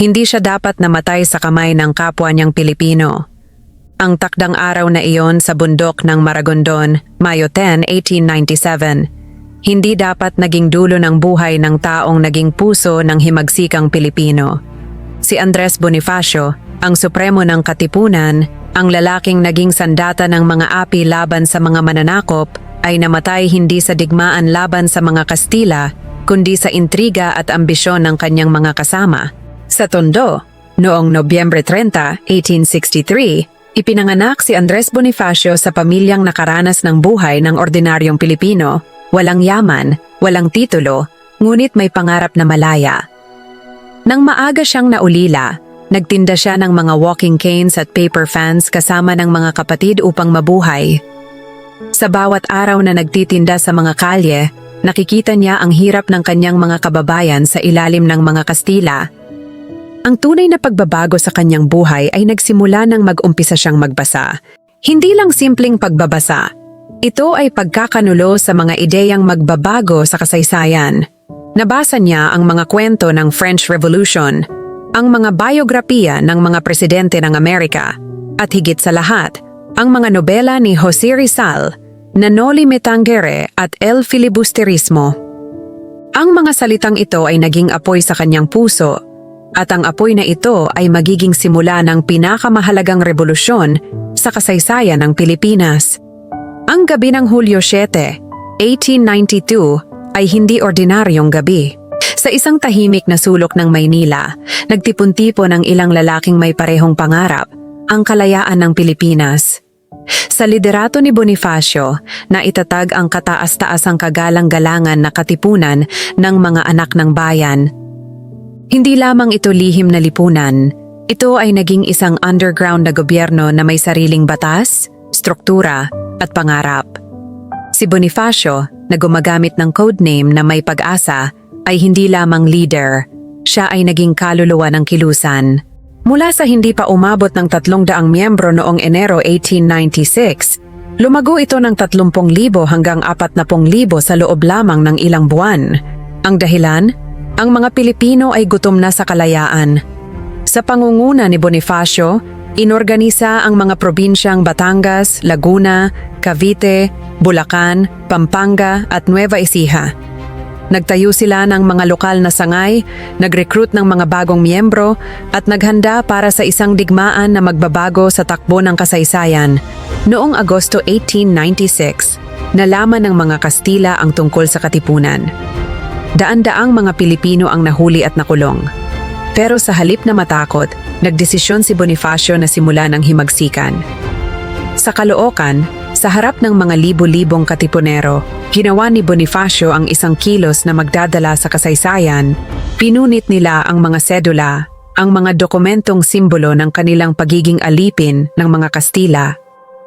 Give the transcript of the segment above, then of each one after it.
Hindi siya dapat namatay sa kamay ng kapwa niyang Pilipino. Ang takdang araw na iyon sa bundok ng Maragondon, Mayo 10, 1897, hindi dapat naging dulo ng buhay ng taong naging puso ng himagsikang Pilipino. Si Andres Bonifacio, ang supremo ng Katipunan, ang lalaking naging sandata ng mga api laban sa mga mananakop, ay namatay hindi sa digmaan laban sa mga Kastila, kundi sa intriga at ambisyon ng kanyang mga kasama. Sa Tondo, noong Nobyembre 30, 1863, ipinanganak si Andres Bonifacio sa pamilyang nakaranas ng buhay ng ordinaryong Pilipino, walang yaman, walang titulo, ngunit may pangarap na malaya. Nang maaga siyang naulila, nagtinda siya ng mga walking canes at paper fans kasama ng mga kapatid upang mabuhay. Sa bawat araw na nagtitinda sa mga kalye, nakikita niya ang hirap ng kanyang mga kababayan sa ilalim ng mga Kastila. Ang tunay na pagbabago sa kanyang buhay ay nagsimula nang mag-umpisa siyang magbasa. Hindi lang simpleng pagbabasa. Ito ay pagkakanulo sa mga ideyang magbabago sa kasaysayan. Nabasa niya ang mga kwento ng French Revolution, ang mga biografiya ng mga presidente ng Amerika, at higit sa lahat, ang mga nobela ni Jose Rizal, Nanoli Metangere at El Filibusterismo. Ang mga salitang ito ay naging apoy sa kanyang puso at ang apoy na ito ay magiging simula ng pinakamahalagang revolusyon sa kasaysayan ng Pilipinas. Ang gabi ng Hulyo 7, 1892 ay hindi ordinaryong gabi. Sa isang tahimik na sulok ng Maynila, nagtipon-tipon ang ilang lalaking may parehong pangarap, ang kalayaan ng Pilipinas. Sa liderato ni Bonifacio, na itatag ang kataas-taasang kagalang-galangan na katipunan ng mga anak ng bayan. Hindi lamang ito lihim na lipunan, ito ay naging isang underground na gobyerno na may sariling batas, struktura at pangarap. Si Bonifacio, na gumagamit ng codename na may pag-asa, ay hindi lamang leader, siya ay naging kaluluwa ng kilusan. Mula sa hindi pa umabot ng tatlong daang miyembro noong Enero 1896, lumago ito ng 30,000 hanggang 40,000 sa loob lamang ng ilang buwan. Ang dahilan? Ang mga Pilipino ay gutom na sa kalayaan. Sa pangunguna ni Bonifacio, inorganisa ang mga probinsyang Batangas, Laguna, Cavite, Bulacan, Pampanga at Nueva Ecija. Nagtayo sila ng mga lokal na sangay, nag-recruit ng mga bagong miyembro at naghanda para sa isang digmaan na magbabago sa takbo ng kasaysayan. Noong Agosto 1896, nalaman ng mga Kastila ang tungkol sa katipunan. Daan-daang mga Pilipino ang nahuli at nakulong. Pero sa halip na matakot, nagdesisyon si Bonifacio na simula ng himagsikan. Sa Caloocan, sa harap ng mga libo-libong katipunero, ginawa ni Bonifacio ang isang kilos na magdadala sa kasaysayan. Pinunit nila ang mga sedula, ang mga dokumentong simbolo ng kanilang pagiging alipin ng mga Kastila.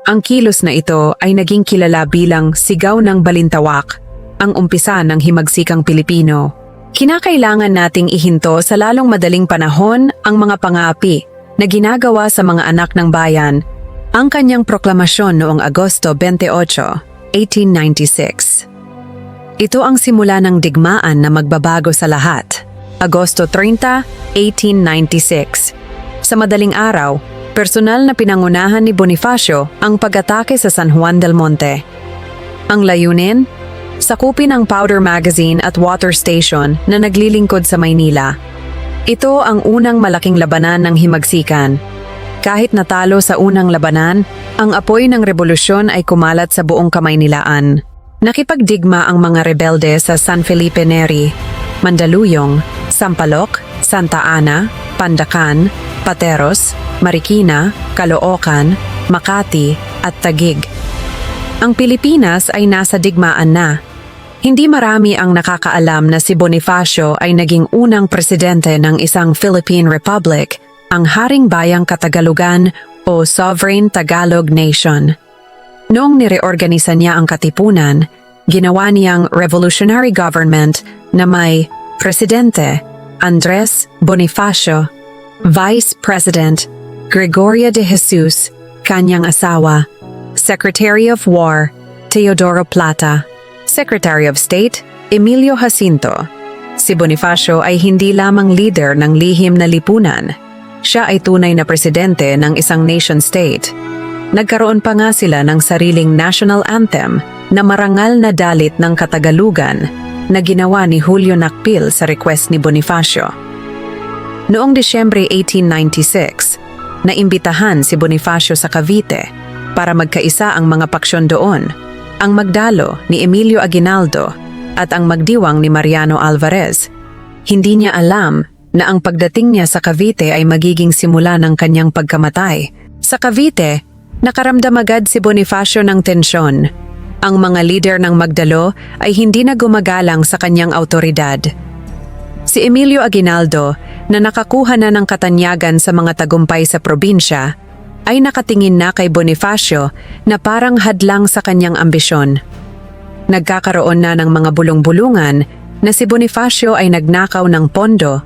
Ang kilos na ito ay naging kilala bilang Sigaw ng Balintawak, ang umpisa ng himagsikang Pilipino. Kinakailangan nating ihinto sa lalong madaling panahon ang mga pangapi na ginagawa sa mga anak ng bayan ang kanyang proklamasyon noong Agosto 28, 1896. Ito ang simula ng digmaan na magbabago sa lahat. Agosto 30, 1896. Sa madaling araw, personal na pinangunahan ni Bonifacio ang pag-atake sa San Juan del Monte. Ang layunin? Sakupin ang powder magazine at water station na naglilingkod sa Maynila. Ito ang unang malaking labanan ng himagsikan kahit natalo sa unang labanan, ang apoy ng revolusyon ay kumalat sa buong Kamaynilaan. Nakipagdigma ang mga rebelde sa San Felipe Neri, Mandaluyong, Sampaloc, Santa Ana, Pandacan, Pateros, Marikina, Caloocan, Makati at Tagig. Ang Pilipinas ay nasa digmaan na. Hindi marami ang nakakaalam na si Bonifacio ay naging unang presidente ng isang Philippine Republic ang Haring Bayang Katagalugan o Sovereign Tagalog Nation. Noong nireorganisa niya ang katipunan, ginawa niyang revolutionary government na may Presidente Andres Bonifacio, Vice President Gregoria de Jesus, kanyang asawa, Secretary of War Teodoro Plata, Secretary of State Emilio Jacinto, Si Bonifacio ay hindi lamang leader ng lihim na lipunan. Siya ay tunay na presidente ng isang nation-state. Nagkaroon pa nga sila ng sariling national anthem na marangal na dalit ng Katagalugan na ginawa ni Julio Nakpil sa request ni Bonifacio. Noong Disyembre 1896, naimbitahan si Bonifacio sa Cavite para magkaisa ang mga paksyon doon, ang magdalo ni Emilio Aguinaldo at ang magdiwang ni Mariano Alvarez. Hindi niya alam na ang pagdating niya sa Cavite ay magiging simula ng kanyang pagkamatay. Sa Cavite, nakaramdam agad si Bonifacio ng tensyon. Ang mga leader ng Magdalo ay hindi na gumagalang sa kanyang autoridad. Si Emilio Aguinaldo, na nakakuha na ng katanyagan sa mga tagumpay sa probinsya, ay nakatingin na kay Bonifacio na parang hadlang sa kanyang ambisyon. Nagkakaroon na ng mga bulong-bulungan na si Bonifacio ay nagnakaw ng pondo,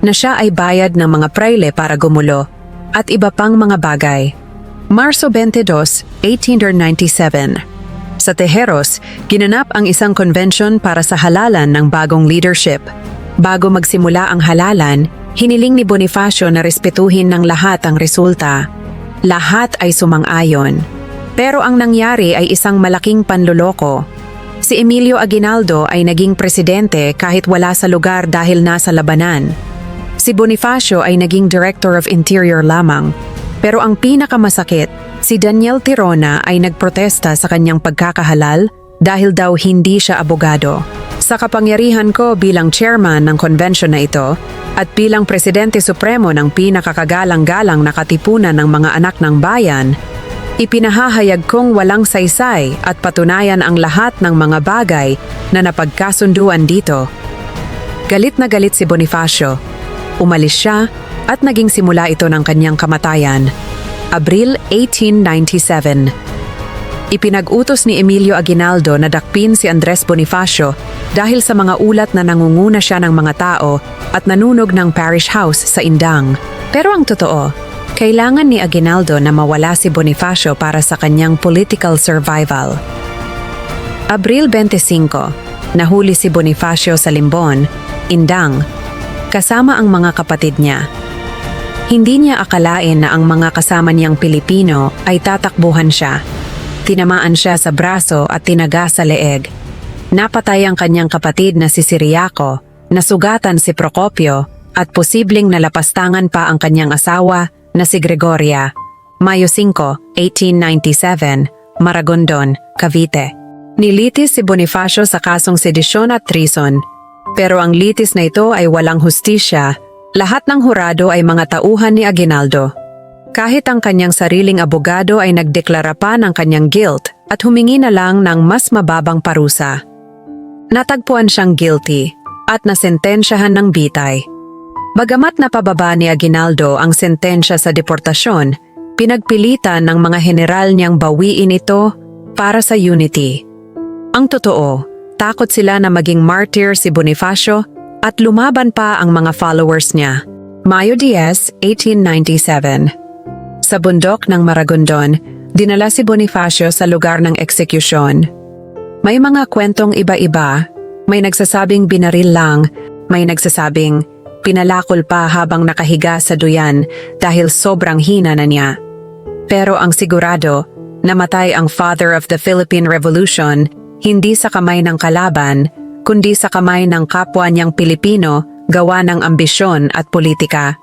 na siya ay bayad ng mga praile para gumulo, at iba pang mga bagay. Marso 22, 1897 Sa Tejeros, ginanap ang isang convention para sa halalan ng bagong leadership. Bago magsimula ang halalan, hiniling ni Bonifacio na respetuhin ng lahat ang resulta. Lahat ay sumang-ayon. Pero ang nangyari ay isang malaking panluloko. Si Emilio Aguinaldo ay naging presidente kahit wala sa lugar dahil nasa labanan. Si Bonifacio ay naging Director of Interior lamang. Pero ang pinakamasakit, si Daniel Tirona ay nagprotesta sa kanyang pagkakahalal dahil daw hindi siya abogado. Sa kapangyarihan ko bilang chairman ng convention na ito at bilang presidente supremo ng pinakakagalang-galang na katipunan ng mga anak ng bayan, ipinahahayag kong walang saysay at patunayan ang lahat ng mga bagay na napagkasunduan dito. Galit na galit si Bonifacio. Umalis siya at naging simula ito ng kanyang kamatayan. Abril 1897. Ipinag-utos ni Emilio Aguinaldo na dakpin si Andres Bonifacio dahil sa mga ulat na nangunguna siya ng mga tao at nanunog ng parish house sa Indang. Pero ang totoo, kailangan ni Aguinaldo na mawala si Bonifacio para sa kanyang political survival. Abril 25, nahuli si Bonifacio sa Limbon, Indang, kasama ang mga kapatid niya. Hindi niya akalain na ang mga kasama niyang Pilipino ay tatakbuhan siya. Tinamaan siya sa braso at tinaga sa leeg. Napatay ang kanyang kapatid na si Siriaco, nasugatan si Procopio, at posibleng nalapastangan pa ang kanyang asawa na si Gregoria. Mayo 5, 1897, Maragondon, Cavite. Nilitis si Bonifacio sa kasong sedisyon at treason. Pero ang litis na ito ay walang hustisya. Lahat ng hurado ay mga tauhan ni Aguinaldo. Kahit ang kanyang sariling abogado ay nagdeklara pa ng kanyang guilt at humingi na lang ng mas mababang parusa. Natagpuan siyang guilty at nasentensyahan ng bitay. Bagamat napababa ni Aguinaldo ang sentensya sa deportasyon, pinagpilitan ng mga general niyang bawiin ito para sa unity. Ang totoo, takot sila na maging martyr si Bonifacio at lumaban pa ang mga followers niya. Mayo Diaz, 1897 Sa bundok ng Maragondon, dinala si Bonifacio sa lugar ng eksekusyon. May mga kwentong iba-iba, may nagsasabing binaril lang, may nagsasabing pinalakol pa habang nakahiga sa duyan dahil sobrang hina na niya. Pero ang sigurado, namatay ang father of the Philippine Revolution hindi sa kamay ng kalaban, kundi sa kamay ng kapwa niyang Pilipino gawa ng ambisyon at politika.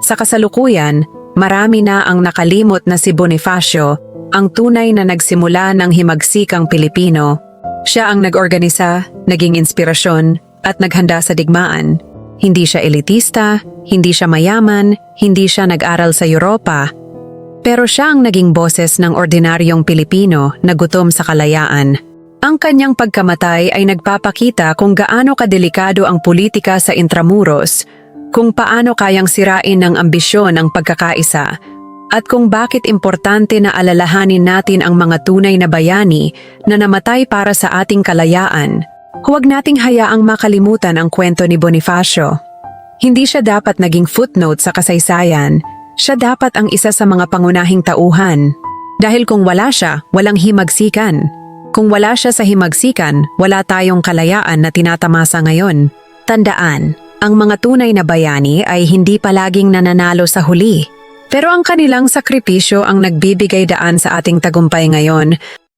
Sa kasalukuyan, marami na ang nakalimot na si Bonifacio, ang tunay na nagsimula ng himagsikang Pilipino. Siya ang nag-organisa, naging inspirasyon, at naghanda sa digmaan. Hindi siya elitista, hindi siya mayaman, hindi siya nag-aral sa Europa, pero siya ang naging boses ng ordinaryong Pilipino na gutom sa kalayaan. Ang kanyang pagkamatay ay nagpapakita kung gaano kadelikado ang politika sa Intramuros, kung paano kayang sirain ng ambisyon ang pagkakaisa, at kung bakit importante na alalahanin natin ang mga tunay na bayani na namatay para sa ating kalayaan. Huwag nating hayaang makalimutan ang kwento ni Bonifacio. Hindi siya dapat naging footnote sa kasaysayan, siya dapat ang isa sa mga pangunahing tauhan. Dahil kung wala siya, walang himagsikan. Kung wala siya sa himagsikan, wala tayong kalayaan na tinatamasa ngayon. Tandaan, ang mga tunay na bayani ay hindi palaging nananalo sa huli. Pero ang kanilang sakripisyo ang nagbibigay daan sa ating tagumpay ngayon